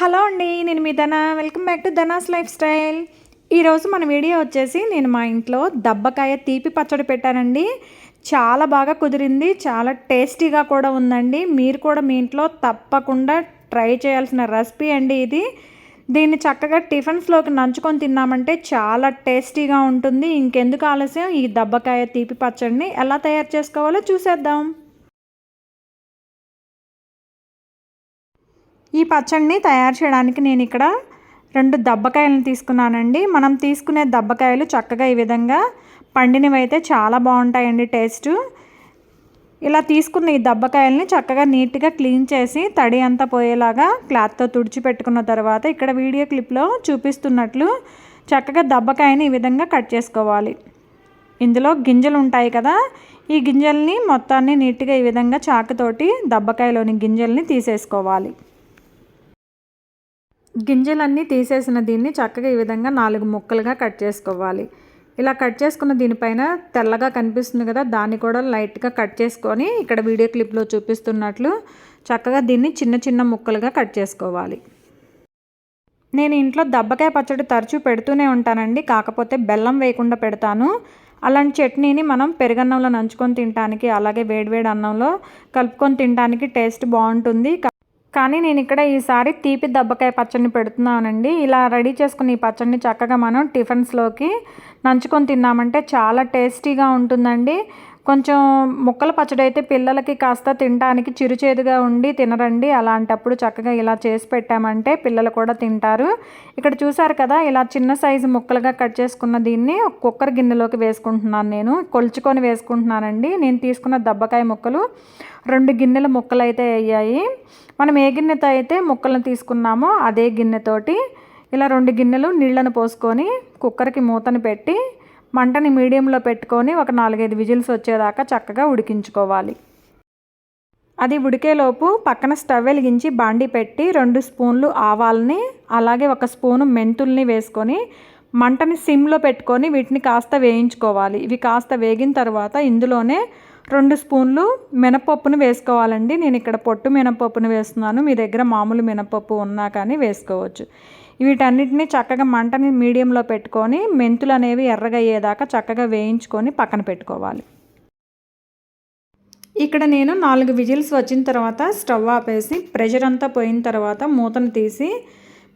Hello అండి నేను మీ Dhana. Welcome back to Dhana's lifestyle. ఈరోజు మన వీడియో వచ్చేసి నేను మా ఇంట్లో దబ్బకాయ తీపి పచ్చడి పెట్టానండి. చాలా బాగా కుదిరింది చాలా టేస్టీగా కూడా ఉందండి. మీరు కూడా మీ ఇంట్లో తప్పకుండా ట్రై చేయాల్సిన రెసిపీ అండి ఇది. దీన్ని చక్కగా టిఫిన్స్లోకి నంచుకొని తిన్నామంటే చాలా టేస్టీగా ఉంటుంది. ఇంకెందుకు ఆలస్యం? ఈ దబ్బకాయ తీపి పచ్చడిని ఎలా తయారు చేసుకోవాలో చూసేద్దాం. ఈ పచ్చడిని తయారు చేయడానికి నేను ఇక్కడ రెండు దబ్బకాయలను తీసుకున్నానండి. మనం తీసుకునే దబ్బకాయలు చక్కగా ఈ విధంగా పండినవి అయితే చాలా బాగుంటాయండి టేస్ట్. ఇలా తీసుకున్న ఈ దబ్బకాయల్ని చక్కగా నీట్గా క్లీన్ చేసి తడి అంతా పోయేలాగా క్లాత్తో తుడిచిపెట్టుకున్న తర్వాత ఇక్కడ వీడియో క్లిప్లో చూపిస్తున్నట్లు చక్కగా దబ్బకాయని ఈ విధంగా కట్ చేసుకోవాలి. ఇందులో గింజలు ఉంటాయి కదా ఈ గింజల్ని మొత్తాన్ని నీట్గా ఈ విధంగా చాకుతోటి దబ్బకాయలోని గింజల్ని తీసేసుకోవాలి. గింజలన్నీ తీసేసిన దీన్ని చక్కగా ఈ విధంగా నాలుగు ముక్కలుగా కట్ చేసుకోవాలి. ఇలా కట్ చేసుకున్న దీనిపైన తెల్లగా కనిపిస్తుంది కదా దాన్ని కూడా లైట్గా కట్ చేసుకొని ఇక్కడ వీడియో క్లిప్లో చూపిస్తున్నట్లు చక్కగా దీన్ని చిన్న చిన్న ముక్కలుగా కట్ చేసుకోవాలి. నేను ఇంట్లో దబ్బకాయ పచ్చడి తరచూ పెడుతూనే ఉంటానండి కాకపోతే బెల్లం వేయకుండా పెడతాను. అలాంటి చట్నీని మనం పెరుగన్నంలో నంచుకొని తినడానికి అలాగే వేడివేడి అన్నంలో కలుపుకొని తినడానికి టేస్ట్ బాగుంటుంది. కానీ నేను ఇక్కడ ఈసారి తీపి దబ్బకాయ పచ్చడిని పెడుతున్నానండి. ఇలా రెడీ చేసుకుని ఈ పచ్చడిని చక్కగా మనం టిఫిన్స్లోకి నంచుకొని తిన్నామంటే చాలా టేస్టీగా ఉంటుందండి. కొంచెం ముక్కల పచ్చడి అయితే పిల్లలకి కాస్త తినడానికి చిరుచేదుగా ఉండి తినరండి. అలాంటప్పుడు చక్కగా ఇలా చేసి పెట్టామంటే పిల్లలు కూడా తింటారు. ఇక్కడ చూసారు కదా ఇలా చిన్న సైజు ముక్కలుగా కట్ చేసుకున్న దీన్ని కుక్కర్ గిన్నెలోకి వేసుకుంటున్నాను నేను. కొలుచుకొని వేసుకుంటున్నానండి. నేను తీసుకున్న దబ్బకాయ ముక్కలు రెండు గిన్నెల ముక్కలు అయితే అయ్యాయి. మనం ఏ గిన్నెతో అయితే ముక్కలను తీసుకున్నామో అదే గిన్నెతోటి ఇలా రెండు గిన్నెలు నీళ్ళను పోసుకొని కుక్కర్కి మూతను పెట్టి మంటని మీడియంలో పెట్టుకొని ఒక నాలుగైదు విజిల్స్ వచ్చేదాకా చక్కగా ఉడికించుకోవాలి. అది ఉడికేలోపు పక్కన స్టవ్ వెలిగించి బాండి పెట్టి రెండు స్పూన్లు ఆవాలని అలాగే ఒక స్పూను మెంతుల్ని వేసుకొని మంటని సిమ్లో పెట్టుకొని వీటిని కాస్త వేయించుకోవాలి. ఇవి కాస్త వేగిన తర్వాత ఇందులోనే రెండు స్పూన్లు మినపప్పును వేసుకోవాలండి. నేను ఇక్కడ పొట్టు మినపప్పును వేస్తున్నాను. మీ దగ్గర మామూలు మినపప్పు ఉన్నా కానీ వేసుకోవచ్చు. వీటన్నిటిని చక్కగా మంటని మీడియంలో పెట్టుకొని మెంతులు అనేవి ఎర్రగయ్యేదాకా చక్కగా వేయించుకొని పక్కన పెట్టుకోవాలి. ఇక్కడ నేను నాలుగు విజిల్స్ వచ్చిన తర్వాత స్టవ్ ఆపేసి ప్రెషర్ అంతా పోయిన తర్వాత మూతను తీసి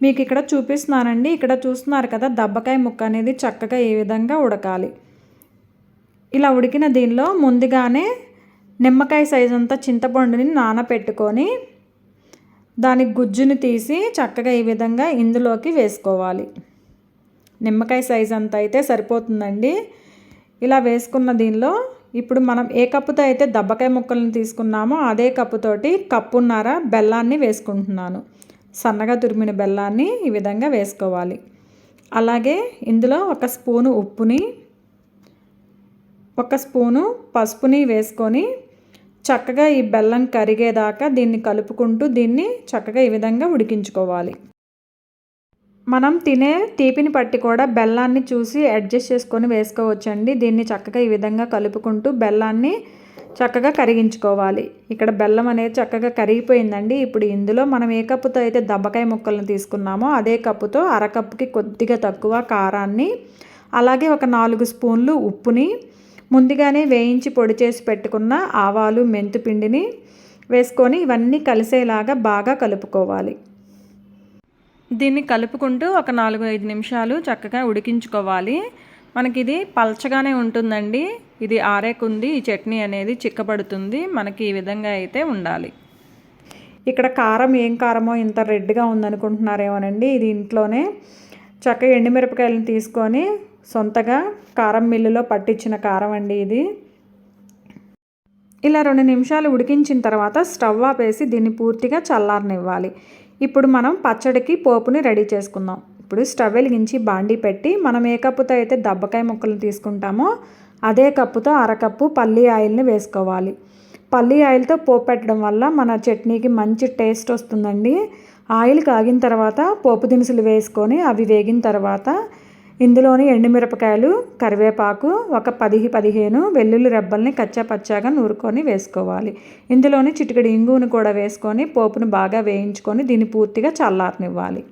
మీకు ఇక్కడ చూపిస్తున్నానండి. ఇక్కడ చూస్తున్నారు కదా దబ్బకాయ ముక్క అనేది చక్కగా ఏ విధంగా ఉడకాలి. ఇలా ఉడికిన దీనిలో ముందుగానే నిమ్మకాయ సైజ్ అంతా చింతపండుని నానపెట్టుకొని దాని గుజ్జుని తీసి చక్కగా ఈ విధంగా ఇందులోకి వేసుకోవాలి. నిమ్మకాయ సైజ్ అంత అయితే సరిపోతుందండి. ఇలా వేసుకున్న దీనిలో ఇప్పుడు మనం ఏ కప్పుతో అయితే దబ్బకాయ ముక్కలను తీసుకున్నామో అదే కప్పుతోటి కప్పున్నర బెల్లాన్ని వేసుకుంటున్నాను. సన్నగా తురిమిన బెల్లాన్ని ఈ విధంగా వేసుకోవాలి. అలాగే ఇందులో ఒక స్పూను ఉప్పుని ఒక స్పూను పసుపుని వేసుకొని చక్కగా ఈ బెల్లం కరిగేదాకా దీన్ని కలుపుకుంటూ దీన్ని చక్కగా ఈ విధంగా ఉడికించుకోవాలి. మనం తినే తీపిని పట్టి కూడా బెల్లాన్ని చూసి అడ్జస్ట్ చేసుకొని వేసుకోవచ్చండి. దీన్ని చక్కగా ఈ విధంగా కలుపుకుంటూ బెల్లాన్ని చక్కగా కరిగించుకోవాలి. ఇక్కడ బెల్లం అనేది చక్కగా కరిగిపోయిందండి. ఇప్పుడు ఇందులో మనం ఏ కప్పుతో అయితే దబ్బకాయ ముక్కలను తీసుకున్నామో అదే కప్పుతో అరకప్పుకి కొద్దిగా తక్కువ కారాన్ని అలాగే ఒక నాలుగు స్పూన్లు ఉప్పుని ముందుగానే వేయించి పొడి చేసి పెట్టుకున్న ఆవాలు మెంతుపిండిని వేసుకొని ఇవన్నీ కలిసేలాగా బాగా కలుపుకోవాలి. దీన్ని కలుపుకుంటూ ఒక నాలుగు ఐదు నిమిషాలు చక్కగా ఉడికించుకోవాలి. మనకి ఇది పల్చగానే ఉంటుందండి. ఇది ఆరేకుంది ఈ చట్నీ అనేది చిక్కబడుతుంది. మనకి ఈ విధంగా అయితే ఉండాలి. ఇక్కడ కారం ఏం కారమో ఇంత రెడ్గా ఉందనుకుంటున్నారేమోనండి. ఇది ఇంట్లోనే చక్కగా ఎండుమిరపకాయలను తీసుకొని సొంతగా కారం మిల్లులో పట్టించిన కారం అండి ఇది. ఇలా రెండు నిమిషాలు ఉడికించిన తర్వాత స్టవ్ ఆపేసి దీన్ని పూర్తిగా చల్లారనివ్వాలి. ఇప్పుడు మనం పచ్చడికి పోపుని రెడీ చేసుకుందాం. ఇప్పుడు స్టవ్ వెలిగించి బాండీ పెట్టి మనం ఏ కప్పుతో అయితే దబ్బకాయ ముక్కలు తీసుకుంటామో అదే కప్పుతో అరకప్పు పల్లీ ఆయిల్ని వేసుకోవాలి. పల్లీ ఆయిల్తో పోపు పెట్టడం వల్ల మన చట్నీకి మంచి టేస్ట్ వస్తుందండి. ఆయిల్ కాగిన తర్వాత పోపు దినుసులు వేసుకొని అవి వేగిన తర్వాత ఇందులోని ఎండుమిరపకాయలు కరివేపాకు ఒక పది పదిహేను వెల్లుల్లి రెబ్బల్ని కచ్చా పచ్చాగా నూరుకొని వేసుకోవాలి. ఇందులోని చిటికడి ఇంగును కూడా వేసుకొని పోపును బాగా వేయించుకొని దీన్ని పూర్తిగా చల్లారనివ్వాలి.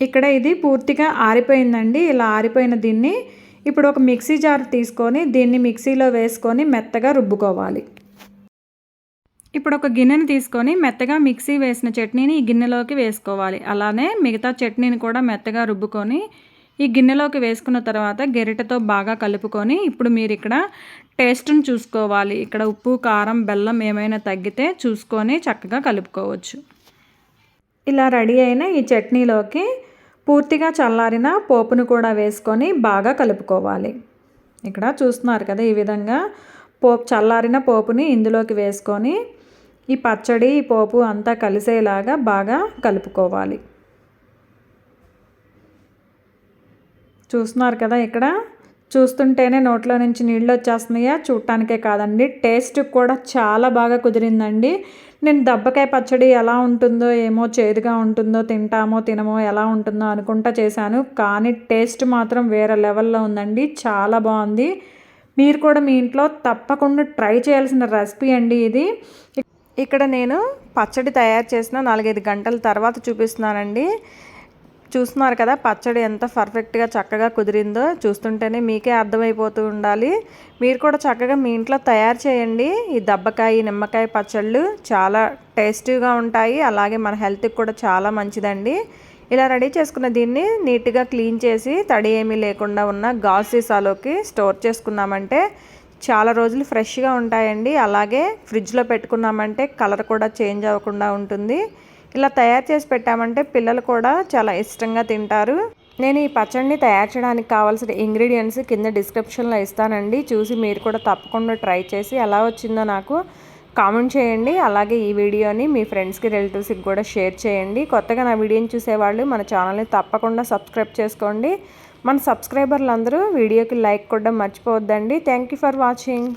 ఇక్కడ ఇది పూర్తిగా ఆరిపోయిందండి. ఇలా ఆరిపోయిన దీన్ని ఇప్పుడు ఒక మిక్సీ జార్ తీసుకొని దీన్ని మిక్సీలో వేసుకొని మెత్తగా రుబ్బుకోవాలి. ఇప్పుడు ఒక గిన్నెని తీసుకొని మెత్తగా మిక్సీ వేసిన చట్నీని ఈ గిన్నెలోకి వేసుకోవాలి. అలానే మిగతా చట్నీని కూడా మెత్తగా రుబ్బుకొని ఈ గిన్నెలోకి వేసుకున్న తర్వాత గెరిటతో బాగా కలుపుకొని ఇప్పుడు మీరు ఇక్కడ టేస్ట్ని చూసుకోవాలి. ఇక్కడ ఉప్పు కారం బెల్లం ఏమైనా తగ్గితే చూసుకొని చక్కగా కలుపుకోవచ్చు. ఇలా రెడీ అయిన ఈ చట్నీలోకి పూర్తిగా చల్లారిన పోపును కూడా వేసుకొని బాగా కలుపుకోవాలి. ఇక్కడ చూస్తున్నారు కదా ఈ విధంగా పోపు చల్లారిన పోపుని ఇందులోకి వేసుకొని ఈ పచ్చడి ఈ పోపు అంతా కలిసేలాగా బాగా కలుపుకోవాలి. చూస్తున్నారు కదా ఇక్కడ? చూస్తుంటేనే నోట్లో నుంచి నీళ్ళు వచ్చేస్తున్నాయా? చూడటానికే కాదండి. టేస్ట్ కూడా చాలా బాగా కుదిరిందండి. నేను దబ్బకాయ పచ్చడి ఎలా ఉంటుందో ఏమో చేదుగా ఉంటుందో తింటామో తినమో ఎలా ఉంటుందో అనుకుంటా చేశాను. కానీ టేస్ట్ మాత్రం వేరే లెవెల్లో ఉందండి. చాలా బాగుంది. మీరు కూడా మీ ఇంట్లో తప్పకుండా ట్రై చేయాల్సిన రెసిపీ అండి ఇది. ఇక్కడ నేను పచ్చడి తయారు చేసిన నాలుగైదు గంటల తర్వాత చూపిస్తున్నానండి. చూస్తున్నారు కదా పచ్చడి ఎంత పర్ఫెక్ట్గా చక్కగా కుదిరిందో చూస్తుంటేనే మీకే అర్థమైపోతూ ఉండాలి. మీరు కూడా చక్కగా మీ ఇంట్లో తయారు చేయండి. ఈ దబ్బకాయ నిమ్మకాయ పచ్చళ్ళు చాలా టేస్టీగా ఉంటాయి. అలాగే మన హెల్త్కి కూడా చాలా మంచిదండి. ఇలా రెడీ చేసుకున్న దీన్ని నీట్గా క్లీన్ చేసి తడి ఏమీ లేకుండా ఉన్న గాజు సీసాలోకి స్టోర్ చేసుకున్నామంటే చాలా రోజులు ఫ్రెష్గా ఉంటాయండి. అలాగే ఫ్రిడ్జ్లో పెట్టుకున్నామంటే కలర్ కూడా చేంజ్ అవ్వకుండా ఉంటుంది. ఇలా తయారు చేసి పెట్టామంటే పిల్లలు కూడా చాలా ఇష్టంగా తింటారు. నేను ఈ పచ్చడిని తయారు చేయడానికి కావాల్సిన ఇంగ్రీడియంట్స్ కింద డిస్క్రిప్షన్లో ఇస్తానండి. చూసి మీరు కూడా తప్పకుండా ట్రై చేసి ఎలా వచ్చిందో నాకు కామెంట్ చేయండి. అలాగే ఈ వీడియోని మీ ఫ్రెండ్స్కి రిలేటివ్స్కి కూడా షేర్ చేయండి. కొత్తగా నా వీడియోని చూసేవాళ్ళు మన ఛానల్ని తప్పకుండా సబ్స్క్రైబ్ చేసుకోండి. మన సబ్స్క్రైబర్లు అందరూ వీడియోకి లైక్ కొట్టడం మర్చిపోవద్దండి. Thank you for watching